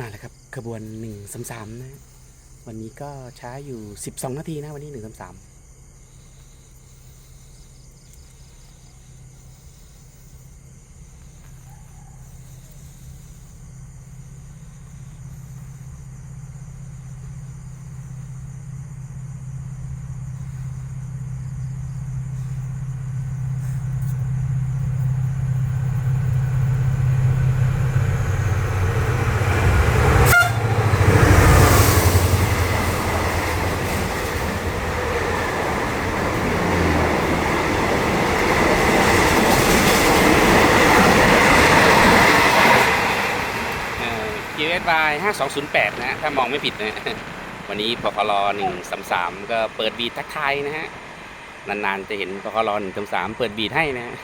มาแล้วครับขบวนหนึ่งสามสามนะวันนี้ก็ช้าอยู่สิบสองนาทีนะวันนี้หนึ่งสามสาม เอ QSY ห้าสองศูนย์แปดนะฮะถ้ามองไม่ผิดนะวันนี้พคลหนึ่งสามสามก็เปิดบีทักทายนะฮะ นานๆจะเห็นพคลหนึ่งสามสามเปิดบีทให้นะฮะ